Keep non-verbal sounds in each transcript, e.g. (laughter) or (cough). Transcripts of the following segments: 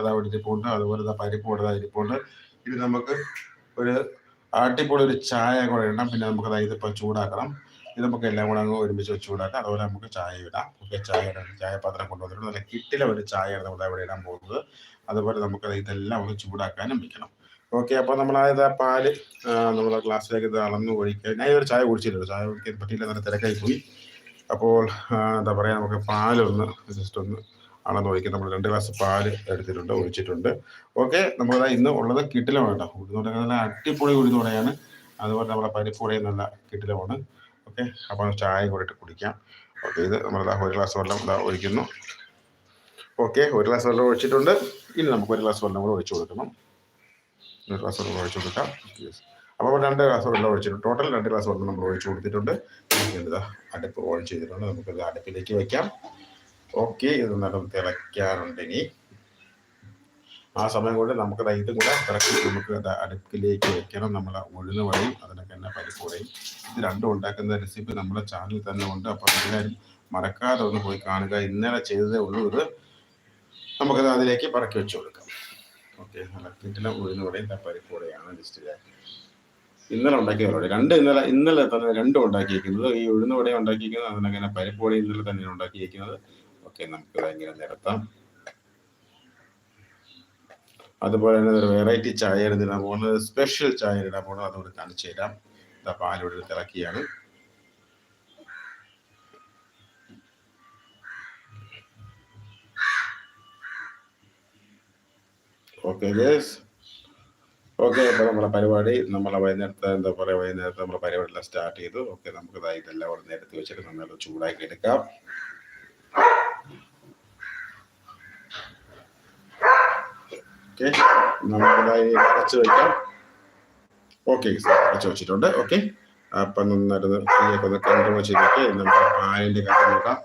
അതാ ഇരിപ്പുണ്ട് അതുപോലെ തന്നെ പരിപ്പ് ഇവിടെ ഇരിപ്പുണ്ട്. ഇത് നമുക്ക് ഒരു അടിപൊളി ഒരു ചായ കൂടെ ഇടണം. പിന്നെ നമുക്ക് അതായത് ഇപ്പം ചൂടാക്കണം. ഇത് നമുക്ക് എല്ലാം കൂടെ അങ്ങ് ഒരുമിച്ച് വെച്ച് ചൂടാക്കാം. അതുപോലെ നമുക്ക് ചായ ഇടാം. ഓക്കെ ചായ ഇടാം. ചായ പാത്രം കൊണ്ടുവന്നിട്ടുണ്ട്. നല്ല കിട്ടിലെ ഒരു ചായയാണ് നമ്മൾ അവിടെ ഇടാൻ പോകുന്നത്. അതുപോലെ നമുക്ക് ഇതെല്ലാം ഒന്ന് ചൂടാക്കാനും വെക്കണം. ഓക്കെ അപ്പോൾ നമ്മളായത് ആ പാൽ നമ്മൾ ഗ്ലാസ്സിലേക്ക് ഇത് അളന്ന് ഒഴിക്കുക. ഞാൻ ഒരു ചായ കുടിച്ചിട്ടുണ്ട് ചായ കുടിക്കാൻ പറ്റിയില്ല നല്ല തിരക്കായി പോയി. അപ്പോൾ എന്താ പറയുക നമുക്ക് പാലൊന്ന് ജസ്റ്റ് ഒന്ന് അളന്ന് ഒഴിക്കുക നമ്മൾ രണ്ട് ഗ്ലാസ് പാൽ എടുത്തിട്ടുണ്ട് ഒഴിച്ചിട്ടുണ്ട്. ഓക്കെ നമ്മൾ ഇന്ന് ഉള്ളത് കിട്ടിലമാണ് കേട്ടോ. ഉഴുന്നുകൊണ്ട് നല്ല അടിപൊളി ഉഴുന്നുകൂടെയാണ് അതുപോലെ നമ്മുടെ പരിപ്പൂടെയും നല്ല കിട്ടിലമാണ് ഓക്കെ അപ്പോൾ ചായ കൂടെ ഇട്ട് കുടിക്കാം. ഓക്കെ ഇത് നമ്മൾ ഒരു ഗ്ലാസ് വെള്ളം ഇതാ ഒഴിക്കുന്നു. ഓക്കെ ഒരു ഗ്ലാസ് വെള്ളം ഒഴിച്ചിട്ടുണ്ട്. ഇനി നമുക്ക് ഒരു ഗ്ലാസ് വെള്ളം കൂടെ ഒഴിച്ചു കൊടുക്കണം. ഒരു ഗ്ലാസ് വെള്ളം ഒഴിച്ചു കൊടുക്കാം. അപ്പോൾ രണ്ട് ഗ്ലാസ് വെള്ളം ഒഴിച്ചിട്ടുണ്ട്. ടോട്ടൽ രണ്ട് ഗ്ലാസ് വെള്ളം നമ്മൾ ഒഴിച്ചു കൊടുത്തിട്ടുണ്ട്. അടുപ്പ് ഓൺ ചെയ്തിട്ടുണ്ട്. നമുക്കിത് അടുപ്പിലേക്ക് വയ്ക്കാം ഓക്കെ ഇത് നടന്ന് തിളയ്ക്കാറുണ്ട് ഇനി. ആ സമയം കൊണ്ട് നമുക്ക് ഇതും കൂടെ തിളക്കി നമുക്ക് അടുപ്പിലേക്ക് വെക്കണം. നമ്മൾ ഉഴുന്ന് വഴിയും അതിനൊക്കെ തന്നെ പരിപ്പൂടെയും ഇത് രണ്ടും ഉണ്ടാക്കുന്ന റെസിപ്പി നമ്മുടെ ചാനലിൽ തന്നെ ഉണ്ട്. അപ്പോൾ എല്ലാവരും മറക്കാതെ ഒന്ന് പോയി കാണുക. ഇന്നലെ ചെയ്തതേ ഉള്ളൂ. ഇത് നമുക്കത് അതിലേക്ക് പറക്കി വെച്ച് കൊടുക്കാം. ഓക്കെ നല്ല കിട്ടിലെ ഉഴുന്ന് വടയും പരിപ്പൂടെയാണ് ലിസ്റ്റ് ഇന്നലെ ഉണ്ടാക്കിയ പരിപാടി. രണ്ട് ഇന്നലെ ഇന്നലെ തന്നെ രണ്ടും ഉണ്ടാക്കിയിരിക്കുന്നത്. ഈ ഉഴുന്ന വടയും ഉണ്ടാക്കിയിരിക്കുന്നത് അതിനങ്ങനെ പരിപ്പൂടെ ഇന്നലെ തന്നെയാണ് ഉണ്ടാക്കിയിരിക്കുന്നത്. ഓക്കെ നമുക്ക് ഇങ്ങനെ നിരത്താം. അതുപോലെ തന്നെ ഒരു വെറൈറ്റി ചായ ഇടാൻ പോകുന്നത് സ്പെഷ്യൽ ചായ ഇടാൻ പോകുന്നത് അതുകൊണ്ട് കാണിച്ചു തരാം. ഇതാ പാലിവിടെ തിളക്കിയാണ് ഓക്കെ ഗേസ് ഓക്കെ അപ്പോൾ നമ്മളെ പരിപാടി നമ്മളെ വൈകുന്നേരത്തെ എന്താ പറയുക വൈകുന്നേരത്തെ നമ്മളെ പരിപാടി എല്ലാം സ്റ്റാർട്ട് ചെയ്തു. ഓക്കെ നമുക്ക് ഇതായി ഇതെല്ലാം അവിടെ നേരത്തെ വെച്ചിട്ട് നമ്മൾ ചൂടാക്കി എടുക്കാം. ഓക്കെ. നമുക്കിതായി അടച്ചു വയ്ക്കാം ഓക്കെ അടച്ചു വെച്ചിട്ടുണ്ട്. ഓക്കെ. അപ്പം നന്നായിട്ട് ഒന്ന് കൺട്രോൾ ചെയ്തിട്ട് നമുക്ക് പാലിന്റെ കാര്യം നോക്കാം.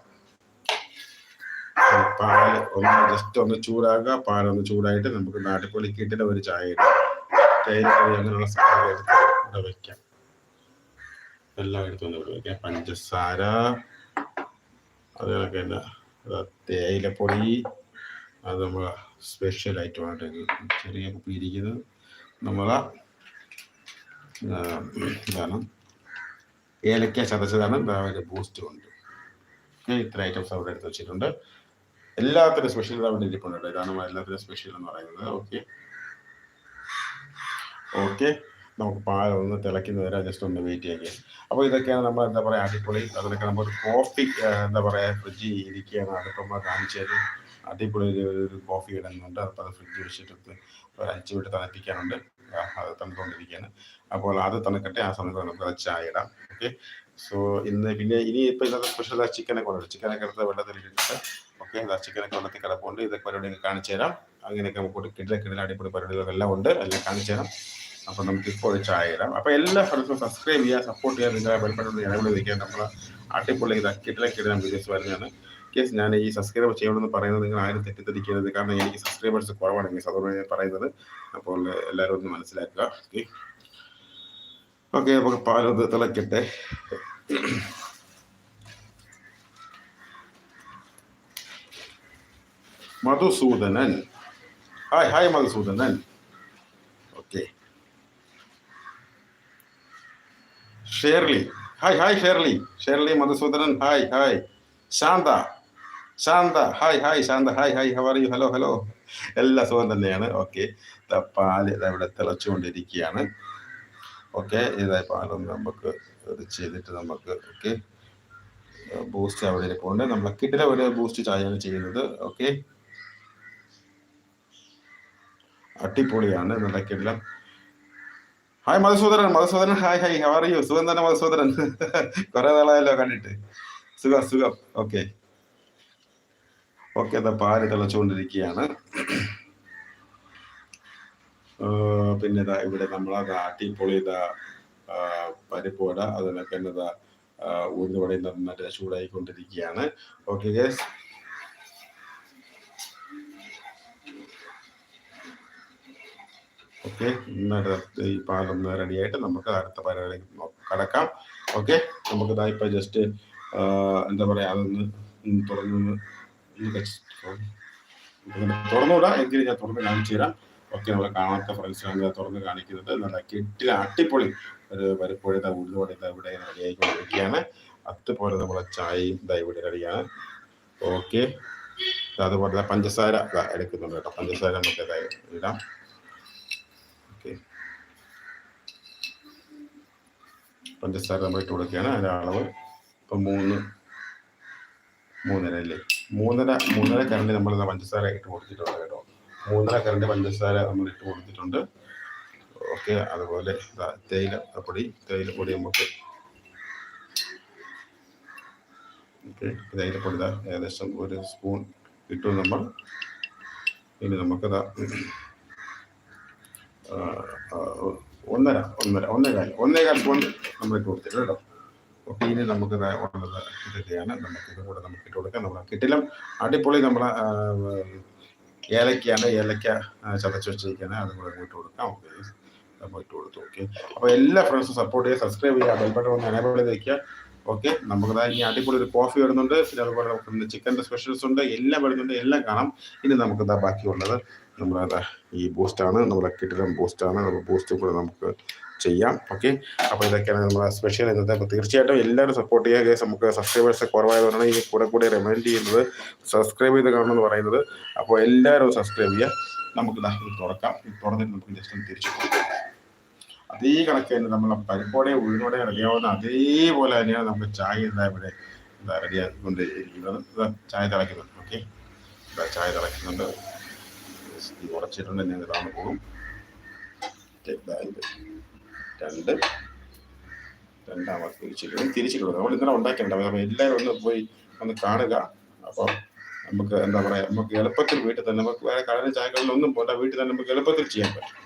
പാൽ ഒന്ന് ജസ്റ്റ് ഒന്ന് ചൂടാക്കുക. പാലൊന്ന് ചൂടായിട്ട് നമുക്ക് നാട്ടിപ്പൊളി കിട്ടിയിട്ട് ഒരു ചായ ഇടാം. അങ്ങനെയുള്ള സാധനങ്ങൾ എടുത്ത് ഇവിടെ വെക്കാം. എല്ലാം എടുത്തൊന്ന് ഇവിടെ വെക്കാം. പഞ്ചസാര അതുപോലെ തന്നെ തേയിലപ്പൊടി അത് നമ്മൾ സ്പെഷ്യൽ ഇത് ചെറിയ കുപ്പിയിരിക്കുന്നത് നമ്മൾ ഇതാണ്. ഏലക്ക ചതച്ചതാണ്. ഒരു ബൂസ്റ്റ് ഉണ്ട്. ഇത്ര ഐറ്റംസ് അവിടെ എടുത്ത് വെച്ചിട്ടുണ്ട്. എല്ലാത്തിനും സ്പെഷ്യൽ അവിടെ ഇരിപ്പുണ്ട്. ഇതാണ് എല്ലാത്തിനും സ്പെഷ്യൽ എന്ന് പറയുന്നത്. ഓക്കെ ഓക്കെ നമുക്ക് പാൽ ഒന്ന് തിളയ്ക്കുന്ന വരെ ജസ്റ്റ് ഒന്ന് വെയിറ്റ് ചെയ്യാം. അപ്പോൾ ഇതൊക്കെയാണ് നമ്മൾ എന്താ പറയുക അടിപൊളി. അതിനൊക്കെ നമ്മൾ കോഫി എന്താ പറയുക ഫ്രിഡ്ജിൽ ഇരിക്കുകയാണ് അതിപ്പോൾ കാണിച്ചത്. അടിപൊളി ഒരു കോഫി ഇടുന്നുണ്ട്. അപ്പോൾ അത് ഫ്രിഡ്ജ് വെച്ചിട്ട് ഒരു അഞ്ച് മിനിറ്റ് തണുപ്പിക്കാനുണ്ട്. അത് തണുത്തുകൊണ്ടിരിക്കുകയാണ് അപ്പോൾ അത് തണുക്കട്ടെ. ആ സമയത്ത് നമുക്ക് അത് ചായ ഇടാം. ഓക്കെ സോ ഇന്ന് പിന്നെ ഇനി ഇപ്പോൾ ഇന്നത്തെ സ്പെഷ്യൽ ചിക്കനൊക്കെ ഉണ്ട്. ചിക്കനൊക്കെ എടുത്ത് വെള്ളത്തിൽ ഇട്ടിട്ട് ഓക്കെ ആ ചിക്കനൊക്കെ വെള്ളത്തിൽ കിടപ്പുണ്ട്. ഇതൊക്കെ പരിപാടിയൊക്കെ കാണിച്ചു തരാം. അങ്ങനെയൊക്കെ നമുക്ക് കിടില കിടില അടിപൊളി പരിപാടികളെല്ലാം ഉണ്ട്. എല്ലാം കാണിച്ചു തരാം. അപ്പോൾ നമുക്ക് ഇപ്പോൾ ചായ ഇടാം. അപ്പോൾ എല്ലാ ഫ്രണ്ട്സും സബ്സ്ക്രൈബ് ചെയ്യുക സപ്പോർട്ട് ചെയ്യുക നിങ്ങളെ ബെൽബട്ടൺ ഇടപെടി വയ്ക്കുക നമ്മൾ അടിപൊളി ഇതാ കിട്ടിലെ കിടിലം വീഡിയോസ് വരുന്നതാണ് കേസ് ഞാൻ ഈ സബ്സ്ക്രൈബ് ചെയ്യണമെന്ന് പറയുന്നത് നിങ്ങൾ ആരും തെറ്റിദ്ധരിക്കരുത്. കാരണം എനിക്ക് സബ്സ്ക്രൈബേഴ്സ് കുറവാണ് എനിക്ക് അതുകൊണ്ട് ഞാൻ പറയുന്നത്. അപ്പോൾ എല്ലാവരും ഒന്ന് മനസ്സിലാക്കുക. ഓക്കെ ഓക്കെ നമുക്ക് പാലൊന്ന് തിളക്കട്ടെ. Madhusudanan. Hi hi Madhusudanan. Okay Shirley hi hi Shirley Shirley Madhusudanan hi hi Shantha Shantha hi hi Shantha hi hi how are you hello hello സുഖം തന്നെയാണ്. ഓക്കെ പാൽ ഇവിടെ തിളച്ചുകൊണ്ടിരിക്കുകയാണ്. ഓക്കെ ഇതായി പാലൊന്ന് നമുക്ക് ചെയ്തിട്ട് നമുക്ക് ഓക്കെ ബൂസ്റ്റ് അവിടെ ഇരിപ്പുണ്ട് നമ്മൾ കിട്ടിലെ ഒരു ബൂസ്റ്റ് ചായയാണ് ചെയ്യുന്നത്. ഓക്കെ അടിപൊളിയാണ്. നല്ല കിടിലം. Hi Madhusudanan Madhusudanan hi hi how are സുഖം തന്നെ മധുസൂദരൻ (laughs) കുറെ നാളായല്ലോ കണ്ടിട്ട്. സുഖം സുഖം. ഓക്കെ ഓക്കെ അതാ പാൽ തിളച്ചുകൊണ്ടിരിക്കുകയാണ്. (coughs) പിന്നെ ഇതാ ഇവിടെ നമ്മളത് ആട്ടിപ്പൊളി ഇതാ പരിപ്പോട അതിനൊക്കെ ഇതാ ഉഴുന്നുവടയും നന്നായിട്ട് ചൂടായിക്കൊണ്ടിരിക്കുകയാണ്. Okay guys okay? ഈ പാലൊന്ന് റെഡിയായിട്ട് നമുക്ക് അടുത്ത പരിപാടി കടക്കാം. ഓക്കെ? നമുക്ക് ഇതാ ഇപ്പൊ ജസ്റ്റ് എന്താ പറയാ അതൊന്ന് തുറന്നു തുറന്നുകൂടാ എങ്കിലും ഞാൻ തുറന്ന് കാണിച്ചു തരാം. ഓക്കെ? നമ്മൾ കാണാത്ത ഫ്രണ്ട്സിനാണ് തുറന്ന് കാണിക്കുന്നത് നല്ല കെട്ടിൽ അട്ടിപ്പൊളി ഒരു പരിപ്പോഴത്തെ ഉള്ളുവടത്തെ ഇവിടെ റെഡിയായിക്കൊണ്ടിരിക്കുകയാണ്. അതുപോലെ നമ്മളെ ചായയും ഇതാ ഇവിടെ റെഡിയാണ്. ഓക്കെ? അതുപോലെ പഞ്ചസാര എടുക്കുന്നുണ്ട് കേട്ടോ. പഞ്ചസാര നമുക്ക് ഇതായി ഇടാം. പഞ്ചസാര നമ്മൾ ഇട്ട് കൊടുക്കുകയാണ്. അതിന്റെ അളവ് ഇപ്പം മൂന്ന് മൂന്നര അല്ലേ മൂന്നര മൂന്നര കരണ്ട് നമ്മൾ പഞ്ചസാര ഇട്ട് കൊടുത്തിട്ടുണ്ട് കേട്ടോ. മൂന്നര കരണ്ട് പഞ്ചസാര നമ്മൾ ഇട്ട് കൊടുത്തിട്ടുണ്ട്. ഓക്കെ അതുപോലെ തേയില പൊടി തേയില പൊടി നമുക്ക് ഓക്കെ പൊടി ഏകദേശം ഒരു സ്പൂൺ ഇട്ടു നമ്മൾ. ഇനി നമുക്കതാ ഒന്നര ഒന്നര ഒന്നേകാൽ ഒന്നേകാൽ കൊണ്ട് നമ്മൾ ഇട്ട് കൊടുത്തിട്ട് കേട്ടോ. ഓക്കെ ഇനി നമുക്ക് ഉള്ളത് ഇതൊക്കെയാണ്. നമുക്ക് ഇത് കൂടെ നമുക്ക് ഇട്ട് കൊടുക്കാം. നമ്മൾ കിട്ടിലും അടിപൊളി നമ്മൾ ഏലക്കയാണ് ഏലക്ക ചതച്ച് വെച്ചിരിക്കുകയാണ് അതും കൂടെ ഇട്ട് കൊടുക്കാം. ഓക്കെ നമ്മൾ ഇട്ട് കൊടുത്തു. ഓക്കെ. അപ്പോൾ എല്ലാ ഫ്രണ്ട്സും സപ്പോർട്ട് ചെയ്യുക സബ്സ്ക്രൈബ് ചെയ്യുക ബെൽബട്ടൺ ഒന്ന് എനേബിൾ ചെയ്ത് വയ്ക്കുക ഓക്കെ നമുക്ക് ഇനി അടിപൊളി ഒരു കോഫി വരുന്നുണ്ട്. പിന്നെ അതുപോലെ നമുക്ക് ചിക്കന്റെ സ്പെഷ്യൽസ് ഉണ്ട്. എല്ലാം വരുന്നുണ്ട്. എല്ലാം കാണാം. ഇനി നമുക്ക് ഇതാ ബാക്കിയുള്ളത്. നമ്മളതാ ഈ ബൂസ്റ്റാണ് നമ്മുടെ കിട്ടിലും ബൂസ്റ്റാണ്. ബൂസ്റ്റും കൂടെ നമുക്ക് ചെയ്യാം. ഓക്കെ? അപ്പോൾ ഇതൊക്കെയാണ് നമ്മുടെ സ്പെഷ്യൽ ഇന്നത്തെ. അപ്പോൾ തീർച്ചയായിട്ടും എല്ലാവരും സപ്പോർട്ട് ചെയ്യുക. കേസ് നമുക്ക് സബ്സ്ക്രൈബേഴ്സ് കുറവായതുകൊണ്ടാണ് ഈ കൂടെ കൂടെ റിമൈൻഡ് ചെയ്യുന്നത്. സബ്സ്ക്രൈബ് ചെയ്ത് കാണണമെന്ന് പറയുന്നത്. അപ്പോൾ എല്ലാവരും സബ്സ്ക്രൈബ് ചെയ്യുക. നമുക്ക് ഇതാ തുറക്കാം. ഇത് തുറന്നിട്ട് നമുക്ക് ജസ്റ്റ് ഒന്ന് തിരിച്ചു അതേ കണക്ക് തന്നെ നമ്മളെ പരിപ്പോടെ ഉഴുന്നോടെ റെഡിയാവുന്ന അതേപോലെ തന്നെയാണ് നമുക്ക് ചായ എന്താ ഇവിടെ എന്താ റെഡിയാക്കിക്കൊണ്ട് ഇരിക്കുന്നത് ചായ തിളയ്ക്കുന്നുണ്ട് ഓക്കെ? ചായ തിളയ്ക്കുന്നുണ്ട്. ഈ ഉറച്ചിട്ടുണ്ട് ഞാൻ ഇതാണ് പോകും. ഇതാ ഇത് രണ്ട്. രണ്ടാമത് തിരിച്ചിട്ടുണ്ട് തിരിച്ചിട്ടുണ്ട് നമ്മൾ ഇന്നലെ ഉണ്ടാക്കിയിട്ടുണ്ടാവും അപ്പോൾ എല്ലാവരും ഒന്ന് പോയി ഒന്ന് കാണുക. അപ്പോൾ നമുക്ക് എന്താ പറയുക നമുക്ക് എളുപ്പത്തിൽ വീട്ടിൽ തന്നെ നമുക്ക് വേറെ കടലിൽ ചായകളിലൊന്നും പോകണ്ട വീട്ടിൽ തന്നെ നമുക്ക് എളുപ്പത്തിൽ ചെയ്യാൻ പറ്റും.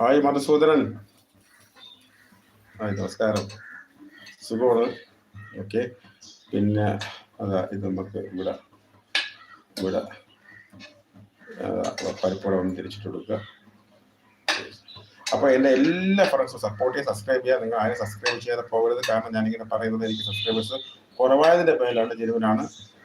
ഹായ് മധുസൂദനൻ. ഹായ് നമസ്കാരം. സുഖമാണ്? ഓക്കെ പിന്നെ അതാ ഇത് നമുക്ക് ഇവിടെ ഇവിടെ പരിപ്പോടെ ഒന്ന് തിരിച്ചിട്ട് കൊടുക്കുക. അപ്പോൾ എന്റെ എല്ലാ ഫ്രണ്ട്സും സപ്പോർട്ട് ചെയ്യുക സബ്സ്ക്രൈബ് ചെയ്യുക നിങ്ങൾ ആരും സബ്സ്ക്രൈബ് ചെയ്യാതെ പോകരുത്. കാരണം ഞാനിങ്ങനെ പറയുന്നത് എനിക്ക് സബ്സ്ക്രൈബേഴ്സ് കുറവായതിന്റെ പേരിലാണ് ജനുവിനാണ്.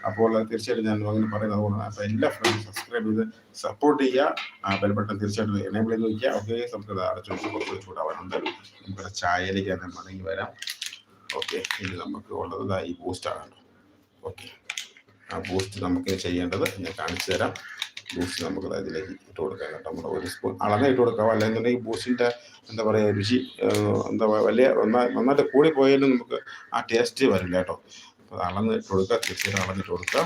അപ്പോൾ തീർച്ചയായിട്ടും ഞാൻ അങ്ങനെ പറയുന്നത് അതുകൊണ്ടാണ്. അപ്പോൾ എല്ലാ ഫ്രണ്ട്സും സബ്സ്ക്രൈബ് ചെയ്ത് സപ്പോർട്ട് ചെയ്യുക. ബെൽ ബട്ടൺ തീർച്ചയായിട്ടും എനേബിൾ ചെയ്ത് വയ്ക്കുക ഓക്കെ നമുക്ക് അടച്ചു കുറച്ച് ചൂടാവാനുണ്ട് നമുക്കൊരു ചായയിലേക്ക് തന്നെ മടങ്ങി വരാം. ഓക്കെ ഇനി നമുക്ക് ഉള്ളത് ഈ ബൂസ്റ്റാണ് ഓക്കെ ആ ബൂസ്റ്റ് നമുക്ക് ചെയ്യേണ്ടത് ഞാൻ കാണിച്ചു തരാം. ബൂസ്റ്റ് നമുക്ക് അതിലേക്ക് ഇട്ട് കൊടുക്കാം കേട്ടോ. നമ്മുടെ ഒരു സ്പൂൺ അളന്ന് ഇട്ട് കൊടുക്കാം. അല്ലെന്നുണ്ടെങ്കിൽ ബൂസ്റ്റിന്റെ എന്താ പറയുക രുചി എന്താ പറയുക വലിയ നന്നാ നന്നായിട്ട് കൂടി പോയാലും നമുക്ക് ആ ടേസ്റ്റ് വരില്ല കേട്ടോ. അപ്പോൾ അളന്ന് ഇട്ട് കൊടുക്കുക തീർച്ചയായിട്ടും അളന്നിട്ട് കൊടുക്കുക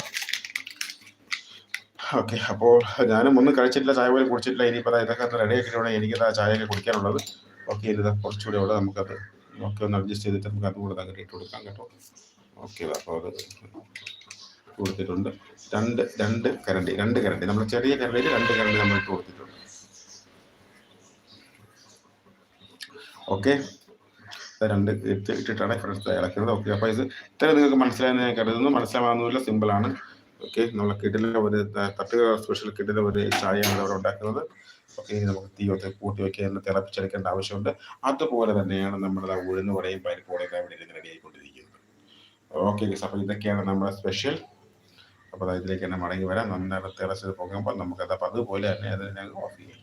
ഓക്കെ അപ്പോൾ ഞാനും ഒന്നും കഴിച്ചിട്ടില്ല ചായ പോലും കുടിച്ചിട്ടില്ല. ഇനിയിപ്പോൾ ഇതൊക്കെ റെഡി ആക്കിയിട്ട് വേണം എനിക്കിത് ആ ചായയൊക്കെ കുടിക്കാനുള്ളത്. ഓക്കെ ഇത് കുറച്ചുകൂടി അവിടെ നമുക്കത് ഒക്കെ ഒന്ന് അഡ്ജസ്റ്റ് ചെയ്തിട്ട് നമുക്ക് അതുകൂടെ അങ്ങനെ ഇട്ട് കൊടുക്കാം കേട്ടോ. ഓക്കെ അപ്പോൾ അത് കൊടുത്തിട്ടുണ്ട്. രണ്ട് രണ്ട് കരണ്ടി രണ്ട് കരണ്ടി. നമ്മൾ ചെറിയ കരണ്ടിയിൽ രണ്ട് കരണ്ടി നമ്മൾ ഇട്ട് കൊടുത്തിട്ടുണ്ട്. ഓക്കെ? രണ്ട് ഇട്ട് ഇട്ടിട്ടാണ് ഫ്രണ്ട്സ് ഇളക്കുന്നത്. ഓക്കെ അപ്പോൾ ഇത് ഇത്ര നിങ്ങൾക്ക് മനസ്സിലായെന്ന് ഞാൻ കരുതുന്നു. മനസ്സിലാവുന്നില്ല സിമ്പിളാണ്. ഓക്കെ നമ്മൾ കിട്ടിലെ ഒരു തട്ടുക സ്പെഷ്യൽ കിട്ടിലെ ഒരു ചായയാണ് അവിടെ ഉണ്ടാക്കുന്നത്. ഓക്കെ ഇനി നമുക്ക് തീ ഒത്ത് കൂട്ടി എന്ന് തിളപ്പിച്ചെടുക്കേണ്ട ആവശ്യമുണ്ട്. അതുപോലെ തന്നെയാണ് നമ്മുടെ ഉഴുന്ന് വടയും പരിപ്പ് വടയും അവിടെ ഇരുന്ന് റെഡി ആയിക്കൊണ്ടിരിക്കുന്നത് ഓക്കെ അപ്പോൾ ഇതൊക്കെയാണ് നമ്മുടെ സ്പെഷ്യൽ. അപ്പോൾ അതിലേക്ക് തന്നെ മടങ്ങി വരാം. നന്നായിട്ട് തിളച്ചത് പൊങ്ങുമ്പോൾ നമുക്കത് അപ്പോൾ അതുപോലെ തന്നെ അത് തന്നെ ഓഫ് ചെയ്യാം.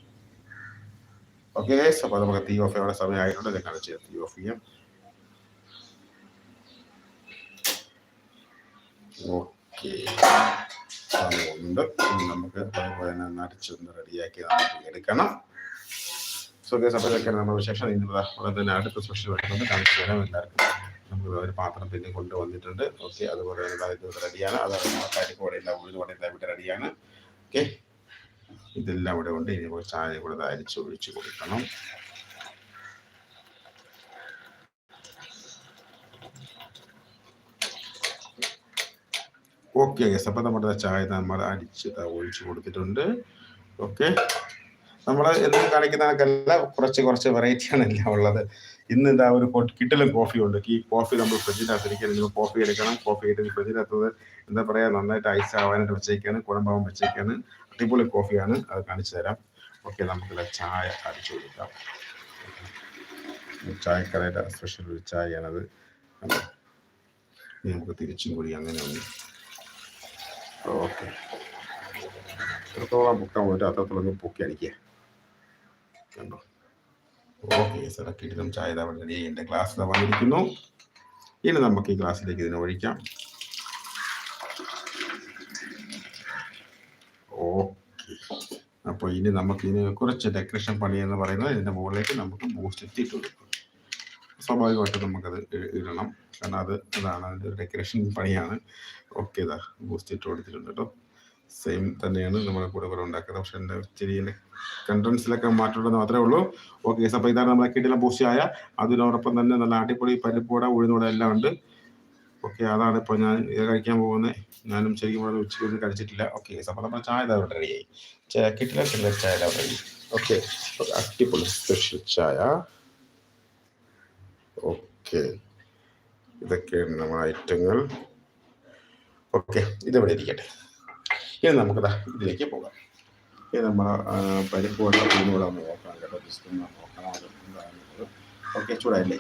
ഓക്കെ അപ്പോൾ നമുക്ക് തീ ഓഫ് ചെയ്യാനുള്ള സമയമായിട്ടുണ്ട്. കാണിച്ചു ചെയ്യാം തീ ഓഫ് ചെയ്യാം. ഓക്കെ നമുക്ക് അതുപോലെ തന്നെ നടിച്ചൊന്ന് റെഡിയാക്കി നമുക്ക് എടുക്കണം. സോ ഗൈസ് അപ്പോൾ ഇതൊക്കെയാണ് നമ്മുടെ വിശേഷം ഇന്ന് അടുത്ത സ്പെഷ്യൽ വരുന്നത് കാണിച്ചു തരാം എല്ലാവർക്കും. ഒരു പാത്രം പിന്നെ കൊണ്ടുവന്നിട്ടുണ്ട്. ഓക്കെ അതുപോലെ ഇത് റെഡിയാണ് അതാണ് പരിപ്പോടെ എല്ലാം ഉഴുത് എല്ലാം ഇവിടെ റെഡിയാണ് ഓക്കെ ഇതെല്ലാം ഇവിടെ ഉണ്ട്. ഇനി ചായ കൂടെ അരിച്ച് ഒഴിച്ച് കൊടുക്കണം. ഓക്കെ ഗസ് അപ്പം നമ്മുടെ ചായ നമ്മൾ ഒഴിച്ചു ഒഴിച്ച് കൊടുത്തിട്ടുണ്ട്. ഓക്കെ നമ്മൾ എന്നും കാണിക്കുന്ന കണക്കല്ല കുറച്ച് കുറച്ച് വെറൈറ്റിയാണ് എല്ലാം ഉള്ളത്. ഇന്ന് ഇതാ ഒരു കിട്ടലും കോഫി ഉണ്ട്. ഈ കോഫി നമ്മൾ ഫ്രിഡ്ജിനകത്തിരിക്കാൻ നിങ്ങൾ കോഫി എടുക്കണം. കോഫി എടുത്ത് ഫ്രിഡ്ജിനകത്തത് എന്താ പറയുക നന്നായിട്ട് ഐസ് ആവാനായിട്ട് വെച്ചേക്കാണ്. കുഴമ്പാവാൻ വെച്ചേക്കാണ്. അടിപൊളി കോഫിയാണ് അത് കാണിച്ചു തരാം. ഓക്കെ നമുക്ക് ചായ അടിച്ചു കൊടുക്കാം. ചായക്കടയുടെ സ്പെഷ്യൽ ഒരു ചായയാണത്. നമുക്ക് തിരിച്ചും കൂടി അങ്ങനെ ഒന്ന്. ഓക്കെ എത്രത്തോളം പൊക്കാൻ പറ്റും അത്രത്തോളം പൊക്കി അടിക്കുക. കണ്ടോ? ഓക്കെ ഇറക്കി ഇടും. ചായ ഇതാ റെഡി എന്റെ ഗ്ലാസ് വന്നിരിക്കുന്നു. ഇനി നമുക്ക് ഈ ക്ലാസ്സിലേക്ക് ഇതിനെ ഒഴിക്കാം. ഓക്കെ അപ്പോൾ ഇനി നമുക്ക് ഇതിന് കുറച്ച് ഡെക്കറേഷൻ പണി എന്ന് പറയുന്നത് ഇതിന്റെ മുകളിലേക്ക് നമുക്ക് ബൂസ്റ്റ് ഇട്ടിട്ട് കൊടുക്കും. സ്വാഭാവികമായിട്ടും നമുക്കത് ഇടണം. കാരണം അത് അതാണ് അതിന്റെ ഡെക്കറേഷൻ പണിയാണ്. ഓക്കെ ഇതാ ബൂസ്റ്റ് ഇട്ട് കൊടുത്തിട്ടുണ്ട് കേട്ടോ സെയിം തന്നെയാണ് നമ്മുടെ കൂടെ കൂടെ ഉണ്ടാക്കുന്നത് പക്ഷെ എന്റെ ചെറിയ കണ്ടൻസിലൊക്കെ മാറ്റമുണ്ടെന്ന് മാത്രമേ ഉള്ളൂ. ഓക്കെ അപ്പോൾ ഇതാണ് നമ്മളെ കിടിലം പൂശിയായ അതിനോടൊപ്പം തന്നെ നല്ല അടിപൊളി പരിപ്പൂട ഉഴുന്നൂടെ എല്ലാം ഉണ്ട്. ഓക്കെ അതാണ് ഇപ്പോൾ ഞാൻ ഇത് കഴിക്കാൻ പോകുന്നത് ഞാനും ശരിക്കും പറഞ്ഞാൽ ഉച്ചയ്ക്ക് കഴിച്ചിട്ടില്ല. ഓക്കെ അപ്പോൾ നമ്മൾ ചായ ഇതാ റെഡിയായി ചായ കിട്ടില്ല കിട്ടില്ല ചായ റെഡി ഓക്കെ അടിപൊളി സ്പെഷ്യൽ ചായ. ഓക്കെ ഇതൊക്കെയാണ് നമ്മുടെ ഐറ്റങ്ങൾ ഓക്കെ ഇതെവിടെ ഇരിക്കട്ടെ. ഇനി നമുക്ക് ഇതിലേക്ക് പോകാം. ഇനി നമ്മൾ പരിപ്പ് വെള്ളം ഉഴുന്നൂടെ ഒന്ന് നോക്കാം കേട്ടോ. ജസ്റ്റ് നോക്കണം ഓക്കെ ചൂടായില്ലേ?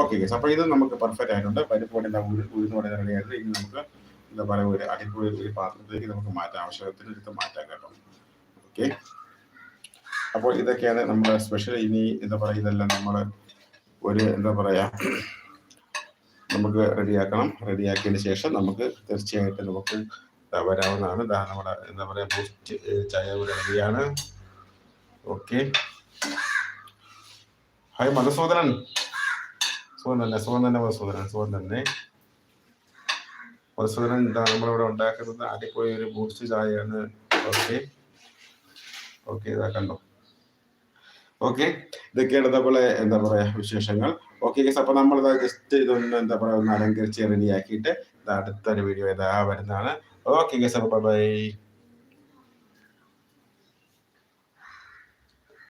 ഓക്കെ ഗസ് അപ്പോൾ ഇത് നമുക്ക് പെർഫെക്റ്റ് ആയിട്ടുണ്ട്. പരിപ്പ് വട ഉഴുന്നൂടെ റെഡി ആയിട്ട് ഇനി നമുക്ക് എന്താ പറയുക ഒരു അടിപൊളി ഒരു പാത്രത്തിലേക്ക് നമുക്ക് മാറ്റാം. ആവശ്യത്തിന് എടുത്ത് മാറ്റാം കേട്ടോ. ഓക്കെ അപ്പോൾ ഇതൊക്കെയാണ് നമ്മുടെ സ്പെഷ്യൽ ഇനി എന്താ പറയുക ഇതെല്ലാം നമ്മൾ ഒരു എന്താ പറയുക നമുക്ക് റെഡിയാക്കണം റെഡിയാക്കിയതിന് ശേഷം നമുക്ക് തീർച്ചയായിട്ടും നമുക്ക് വരാവുന്നതാണ് ദാ നമ്മുടെ എന്താ പറയാ ബൂസ്റ്റ് ചായ ഇവിടെ ഓക്കെ. ഹായ് മധുസൂദനൻ. സുഖം തന്നെ സുഖം തന്നെ മധുസൂദനൻ സുഖം തന്നെ. മധുസൂദനൻ ഇതാ നമ്മളിവിടെ ഉണ്ടാക്കുന്നത് അടിപൊളി ഒരു ബൂസ്റ്റ് ചായയാണ്. ഓക്കെ. ഓക്കെ ഇതാ കണ്ടോ. ഓക്കെ. ഇതൊക്കെയാണ് ഇതേപോലെ എന്താ പറയാ വിശേഷങ്ങൾ. ഓക്കെ അപ്പൊ നമ്മൾ ജസ്റ്റ് ഇതൊന്ന് എന്താ പറയാ ഒന്ന് അലങ്കരിച്ച് റെഡിയാക്കിയിട്ട് ഇത് അടുത്തൊരു വീഡിയോ ഇതാ വരുന്നതാണ്. ഓക്കെ ഗസ് അപ്പൊ ബൈ